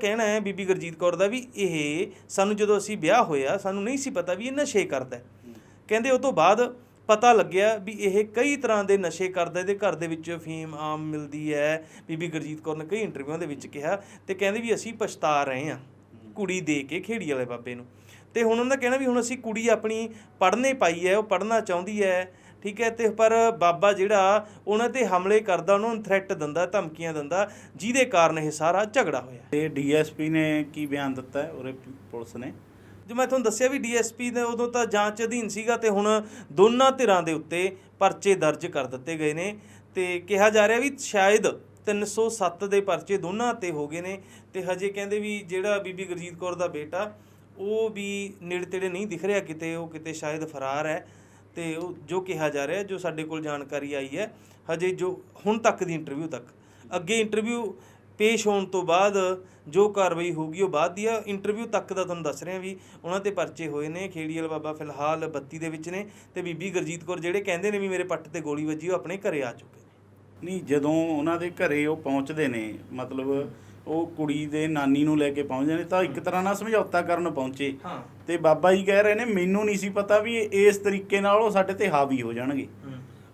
ਕਹਿਣਾ ਹੈ ਬੀਬੀ ਗੁਰਜੀਤ ਕੌਰ ਦਾ ਵੀ ਇਹ ਸਾਨੂੰ ਜਦੋਂ ਅਸੀਂ ਵਿਆਹ ਹੋਇਆ, ਸਾਨੂੰ ਨਹੀਂ ਸੀ ਪਤਾ ਵੀ ਇਹ ਨਸ਼ੇ ਕਰਦਾ ਹੈ। ਕਹਿੰਦੇ ਉਹ ਤੋਂ ਬਾਅਦ ਪਤਾ ਲੱਗਿਆ ਵੀ ਇਹ ਕਈ ਤਰ੍ਹਾਂ ਦੇ ਨਸ਼ੇ ਕਰਦਾ ਇਹਦੇ ਘਰ ਦੇ ਵਿੱਚ ਫੀਮ ਆਮ ਮਿਲਦੀ ਹੈ। ਬੀਬੀ ਗੁਰਜੀਤ ਕੌਰ ਨੇ ਕਈ ਇੰਟਰਵਿਊਆਂ ਦੇ ਵਿੱਚ ਕਿਹਾ ਤੇ ਕਹਿੰਦੇ ਵੀ ਅਸੀਂ ਪਛਤਾ ਰਹੇ ਹਾਂ ਕੁੜੀ ਦੇ ਕੇ ਖੇੜੀ ਵਾਲੇ ਬਾਬੇ ਨੂੰ। ਤੇ ਹੁਣ ਉਹਨਾਂ ਦਾ ਕਹਿਣਾ ਵੀ ਹੁਣ ਅਸੀਂ ਕੁੜੀ ਆਪਣੀ ਪੜ੍ਹਨੇ ਪਾਈ ਹੈ, ਉਹ ਪੜ੍ਹਨਾ ਚਾਹੁੰਦੀ ਹੈ। ਠੀਕ ਹੈ ਤੇ ਪਰ ਬਾਬਾ ਜਿਹੜਾ ਉਹਨਾਂ ਤੇ ਹਮਲੇ ਕਰਦਾ ਉਹਨਾਂ ਨੂੰ ਥ੍ਰੈਟ ਦਿੰਦਾ ਧਮਕੀਆਂ ਦਿੰਦਾ ਜਿਹਦੇ ਕਾਰਨ ਇਹ ਸਾਰਾ ਝਗੜਾ ਹੋਇਆ। ਤੇ ਡੀਐਸਪੀ ਨੇ ਕੀ ਬਿਆਨ ਦਿੱਤਾ ਹੈ ਉਰੇ ਪੁਲਿਸ ਨੇ? ਜੋ ਮੈਂ ਤੁਹਾਨੂੰ ਦੱਸਿਆ ਵੀ ਡੀਐਸਪੀ ਨੇ ਉਦੋਂ ਤਾਂ ਜਾਂਚ ਅਧੀਨ ਸੀਗਾ ਤੇ ਹੁਣ ਦੋਨਾਂ ਧਿਰਾਂ ਦੇ ਉੱਤੇ ਪਰਚੇ ਦਰਜ ਕਰ ਦਿੱਤੇ ਗਏ ਨੇ ਤੇ ਕਿਹਾ ਜਾ ਰਿਹਾ ਵੀ ਸ਼ਾਇਦ 307 ਦੇ ਪਰਚੇ ਦੋਨਾਂ ਤੇ ਹੋ ਗਏ ਨੇ ਤੇ ਹਜੇ ਕਹਿੰਦੇ ਵੀ ਜਿਹੜਾ ਬੀਬੀ ਗੁਰਜੀਤ ਕੌਰ ਦਾ ਬੇਟਾ ਉਹ ਵੀ ਨੇੜੇ ਤੇੜੇ ਨਹੀਂ ਦਿਖ ਰਿਹਾ ਕਿਤੇ ਉਹ ਕਿਤੇ ਸ਼ਾਇਦ ਫਰਾਰ ਹੈ। ਤੇ ਉਹ ਜੋ ਕਿਹਾ ਜਾ ਰਿਹਾ, ਜੋ ਸਾਡੇ ਕੋਲ ਜਾਣਕਾਰੀ ਆਈ ਹੈ, ਹਜੇ ਜੋ ਹੁਣ ਤੱਕ ਦੀ ਇੰਟਰਵਿਊ ਤੱਕ। ਅੱਗੇ ਇੰਟਰਵਿਊ ਪੇਸ਼ ਹੋਣ ਤੋਂ ਬਾਅਦ ਜੋ ਕਾਰਵਾਈ ਹੋਊਗੀ, ਉਹ ਬਾਅਦ ਦੀ ਆ। ਇੰਟਰਵਿਊ ਤੱਕ ਦਾ ਤੁਹਾਨੂੰ ਦੱਸ ਰਿਹਾ ਵੀ ਉਹਨਾਂ ਤੇ ਪਰਚੇ ਹੋਏ ਨੇ, ਖੇੜੀਵਾਲ ਬਾਬਾ ਫਿਲਹਾਲ 32 ਦੇ ਵਿੱਚ ਨੇ ਤੇ ਬੀਬੀ ਗੁਰਜੀਤ ਕੌਰ ਜਿਹੜੇ ਕਹਿੰਦੇ ਨੇ ਵੀ ਮੇਰੇ ਪੱਟ ਤੇ ਗੋਲੀ ਵੱਜੀ, ਉਹ ਆਪਣੇ ਘਰੇ ਆ ਚੁੱਕੇ ਨੇ। ਨਹੀਂ, ਜਦੋਂ ਉਹਨਾਂ ਦੇ ਘਰੇ ਉਹ ਪਹੁੰਚਦੇ ਨੇ, ਮਤਲਬ ਉਹ ਕੁੜੀ ਦੇ ਨਾਨੀ ਨੂੰ ਲੈ ਕੇ ਪਹੁੰਚਦੇ ਨੇ ਤਾਂ ਇੱਕ ਤਰ੍ਹਾਂ ਨਾਲ ਸਮਝੌਤਾ ਕਰਨ ਪਹੁੰਚੇ। ਹਾਂ। ਤੇ ਬਾਬਾ ਜੀ ਕਹਿ ਰਹੇ ਨੇ ਮੈਨੂੰ ਨਹੀਂ ਸੀ ਪਤਾ ਵੀ ਇਸ ਤਰੀਕੇ ਨਾਲ ਉਹ ਸਾਡੇ ਤੇ ਹਾਵੀ ਹੋ ਜਾਣਗੇ।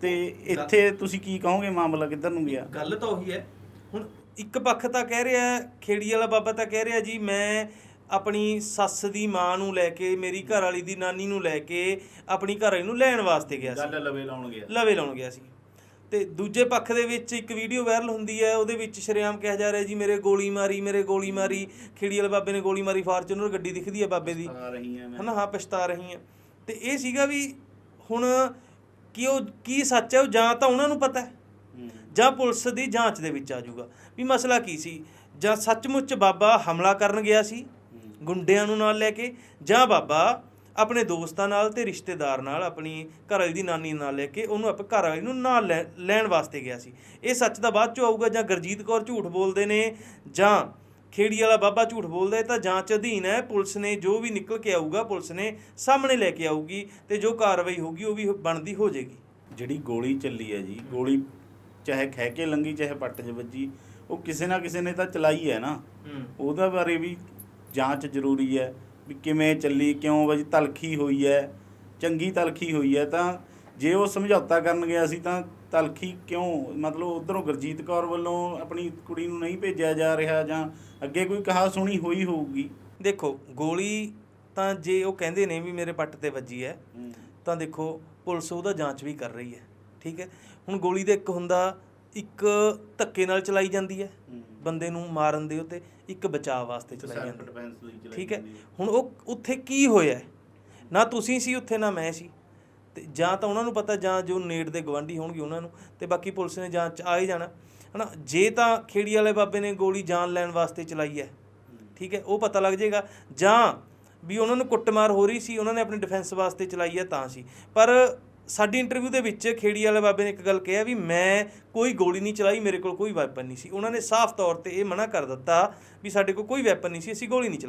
ਤੇ ਇੱਥੇ ਤੁਸੀਂ ਕੀ ਕਹੋਗੇ? ਮਾਮਲਾ ਕਿੱਧਰ ਨੂੰ ਗਿਆ? ਗੱਲ ਤਾਂ ਉਹੀ ਹੈ। ਹੁਣ ਇੱਕ ਪੱਖ ਤਾਂ ਕਹਿ ਰਿਹਾ ਖੇੜੀ ਵਾਲਾ ਬਾਬਾ ਤਾਂ ਕਹਿ ਰਿਹਾ ਜੀ ਮੈਂ ਆਪਣੀ ਸੱਸ ਦੀ ਮਾਂ ਨੂੰ ਲੈ ਕੇ ਮੇਰੀ ਘਰ ਵਾਲੀ ਦੀ ਨਾਨੀ ਨੂੰ ਲੈ ਕੇ ਆਪਣੀ ਘਰ ਵਾਲੀ ਨੂੰ ਲੈਣ ਵਾਸਤੇ ਗਿਆ ਸੀ। ਗੱਲ ਲਵੇ ਲਾਉਣ ਗਿਆ। ਲਵੇ ਲਾਉਣ ਗਿਆ ਸੀ। ਤੇ ਦੂਜੇ ਪੱਖ ਦੇ ਵਿੱਚ ਇੱਕ ਵੀਡੀਓ ਵਾਇਰਲ ਹੁੰਦੀ ਹੈ ਉਹਦੇ ਵਿੱਚ ਸ਼ਰੇਆਮ ਕਿਹਾ ਜਾ ਰਿਹਾ ਜੀ ਮੇਰੇ ਗੋਲੀ ਮਾਰੀ ਮੇਰੇ ਗੋਲੀ ਮਾਰੀ ਖੇੜੀ ਵਾਲੇ ਬਾਬੇ ਨੇ ਗੋਲੀ ਮਾਰੀ ਫਾਰਚੂਨਰ ਗੱਡੀ ਦਿਖਦੀ ਹੈ ਬਾਬੇ ਦੀ। ਹਨਾ ਹਾਂ ਪਛਤਾ ਰਹੀ ਹੈ। ਤੇ ਇਹ ਸੀਗਾ ਵੀ ਹੁਣ ਕੀ ਉਹ ਕੀ ਸੱਚ ਹੈ ਉਹ ਜਾਂ ਤਾਂ ਉਹਨਾਂ ਨੂੰ ਪਤਾ ਹੂੰ। ਜਾਂ ਪੁਲਿਸ ਦੀ ਜਾਂਚ ਦੇ ਵਿੱਚ ਆ ਜਾਊਗਾ। ਵੀ ਮਸਲਾ ਕੀ ਸੀ? ਜਾਂ ਸੱਚਮੁੱਚ ਬਾਬਾ ਹਮਲਾ ਕਰਨ ਗਿਆ ਸੀ ਗੁੰਡਿਆਂ ਨੂੰ ਨਾਲ ਲੈ ਕੇ ਜਾਂ ਬਾਬਾ ਆਪਣੇ ਦੋਸਤਾਂ ਨਾਲ ਤੇ ਰਿਸ਼ਤੇਦਾਰ ਨਾਲ ਆਪਣੀ ਘਰ ਵਾਲੀ ਦੀ ਨਾਨੀ ਨਾਲ ਲੈ ਕੇ ਉਹਨੂੰ ਆਪਣੇ ਘਰ ਵਾਲੀ ਨੂੰ ਨਾਲ ਲੈਣ ਵਾਸਤੇ ਗਿਆ ਸੀ। ਇਹ ਸੱਚ ਦਾ ਬਾਅਦ ਚੋਂ ਆਊਗਾ ਜਾਂ ਗਰਜੀਤ ਕੌਰ ਝੂਠ ਬੋਲਦੇ ਨੇ ਜਾਂ ਖੇੜੀ ਵਾਲਾ ਬਾਬਾ ਝੂਠ ਬੋਲਦਾ ਹੈ ਤਾਂ ਜਾਂਚ ਅਧੀਨ ਹੈ ਪੁਲਿਸ ਨੇ ਜੋ ਵੀ ਨਿਕਲ ਕੇ ਆਊਗਾ ਪੁਲਿਸ ਨੇ ਸਾਹਮਣੇ ਲੈ ਕੇ ਆਊਗੀ ਤੇ ਜੋ ਕਾਰਵਾਈ ਹੋਊਗੀ ਉਹ ਵੀ ਬਣਦੀ ਹੋ ਜਾਏਗੀ। ਜਿਹੜੀ ਗੋਲੀ ਚੱਲੀ ਹੈ ਜੀ ਗੋਲੀ ਚਾਹੇ ਖਹਿ ਕੇ ਲੰਗੀ ਚਾਹੇ ਪੱਟ 'ਚ ਵੱਜੀ ਉਹ ਕਿਸੇ ਨਾ ਕਿਸੇ ਨੇ ਤਾਂ ਚਲਾਈ ਹੈ ਨਾ। ਉਹਦਾ ਬਾਰੇ ਵੀ ਜਾਂਚ ਜ਼ਰੂਰੀ ਹੈ। ਵੀ ਕਿਵੇਂ ਚੱਲੀ ਕਿਉਂ ਵਜ ਤਲਖੀ ਹੋਈ ਹੈ ਚੰਗੀ ਤਲਖੀ ਹੋਈ ਹੈ ਤਾਂ ਜੇ ਉਹ ਸਮਝੌਤਾ ਕਰਨ ਗਿਆ ਸੀ ਤਾਂ ਤਲਖੀ ਕਿਉਂ? ਮਤਲਬ ਉਧਰੋਂ ਗੁਰਜੀਤ ਕੌਰ ਵੱਲੋਂ ਆਪਣੀ ਕੁੜੀ ਨੂੰ ਨਹੀਂ ਭੇਜਿਆ ਜਾ ਰਿਹਾ ਜਾਂ ਅੱਗੇ ਕੋਈ ਕਹਾ ਸੁਣੀ ਹੋਈ ਹੋਊਗੀ? ਦੇਖੋ ਗੋਲੀ ਤਾਂ ਜੇ ਉਹ ਕਹਿੰਦੇ ਨੇ ਵੀ ਮੇਰੇ ਪੱਟ ਤੇ ਵੱਜੀ ਹੈ। ਤਾਂ ਦੇਖੋ ਪੁਲਿਸ ਉਹਦਾ ਜਾਂਚ ਵੀ ਕਰ ਰਹੀ ਹੈ ਠੀਕ ਹੈ ਹੁਣ ਗੋਲੀ ਦਾ ਇੱਕ ਹੁੰਦਾ ਇੱਕ ਧੱਕੇ ਨਾਲ ਚਲਾਈ ਜਾਂਦੀ ਹੈ ਬੰਦੇ ਨੂੰ ਮਾਰਨ ਦੇ ਉੱਤੇ ਇੱਕ ਬਚਾਅ ਵਾਸਤੇ ਚਲਾਈ ਜਾਂਦੀ ਹੈ। ਠੀਕ ਹੈ। ਹੁਣ ਉਹ ਉੱਥੇ ਕੀ ਹੋਇਆ? ਨਾ ਤੁਸੀਂ ਸੀ ਉੱਥੇ ਨਾ ਮੈਂ ਸੀ। ਤੇ ਜਾਂ ਤਾਂ ਉਹਨਾਂ ਨੂੰ ਪਤਾ ਜਾਂ ਜੋ ਨੇੜ ਦੇ ਗਵਾਂਢੀ ਹੋਣਗੇ ਉਹਨਾਂ ਨੂੰ ਤੇ ਬਾਕੀ ਪੁਲਿਸ ਨੇ ਜਾਂਚ ਆ ਹੀ ਜਾਣਾ। ਹਨਾ ਜੇ ਤਾਂ ਖੇੜੀ ਵਾਲੇ ਬਾਬੇ ਨੇ ਗੋਲੀ ਜਾਨ ਲੈਣ ਵਾਸਤੇ ਚਲਾਈ ਹੈ ਠੀਕ ਹੈ ਉਹ ਪਤਾ ਲੱਗ ਜਾਏਗਾ। ਜਾਂ ਵੀ ਉਹਨਾਂ ਨੂੰ ਕੁੱਟਮਾਰ ਹੋ ਰਹੀ ਸੀ ਉਹਨਾਂ ਨੇ ਆਪਣੀ ਡਿਫੈਂਸ ਵਾਸਤੇ ਚਲਾਈ ਹੈ ਤਾਂ ਸੀ। ਪਰ ਸਾਡੀ ਇੰਟਰਵਿਊ ਦੇ ਵਿੱਚ ਖੇੜੀ ਵਾਲੇ ਬਾਬੇ ਨੇ ਇੱਕ ਗੱਲ ਕਿਹਾ ਵੀ ਮੈਂ ਕੋਈ ਗੋਲੀ ਨਹੀਂ ਚਲਾਈ, ਮੇਰੇ ਕੋਲ ਕੋਈ ਵੈਪਨ ਨਹੀਂ ਸੀ। ਉਹਨਾਂ ਨੇ ਸਾਫ਼ ਤੌਰ ਤੇ ਇਹ ਮਨਾ ਕਰ ਦਿੱਤਾ ਵੀ ਸਾਡੇ ਕੋਲ ਕੋਈ ਵੈਪਨ ਨਹੀਂ ਸੀ, ਅਸੀਂ ਗੋਲੀ ਨਹੀਂ ਚਲਾਈ।